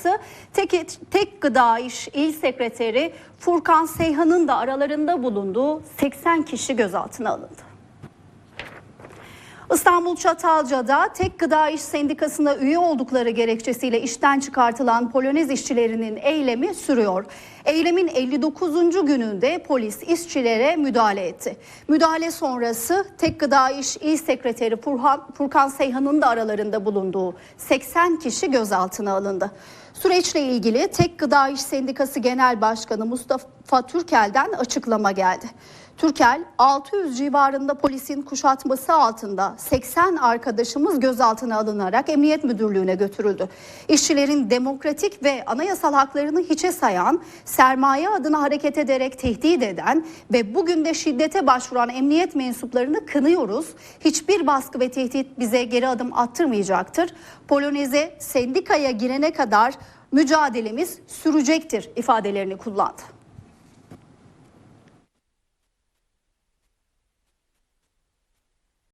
Sendikası Tek, Tek Gıda İş İl Sekreteri Furkan Seyhan'ın da aralarında bulunduğu 80 kişi gözaltına alındı. İstanbul Çatalca'da Tek Gıda İş Sendikası'na üye oldukları gerekçesiyle işten çıkartılan Polonez işçilerinin eylemi sürüyor. Eylemin 59. gününde polis işçilere müdahale etti. Müdahale sonrası Tek Gıda İş İl Sekreteri Furhan, Furkan Seyhan'ın da aralarında bulunduğu 80 kişi gözaltına alındı. Süreçle ilgili Tek Gıda İş Sendikası Genel Başkanı Mustafa Türkel'den açıklama geldi. Türkel 600 civarında polisin kuşatması altında 80 arkadaşımız gözaltına alınarak Emniyet Müdürlüğü'ne götürüldü. İşçilerin demokratik ve anayasal haklarını hiçe sayan, sermaye adına hareket ederek tehdit eden ve bugün de şiddete başvuran emniyet mensuplarını kınıyoruz. Hiçbir baskı ve tehdit bize geri adım attırmayacaktır. Poloneze sendikaya girene kadar mücadelemiz sürecektir ifadelerini kullandı.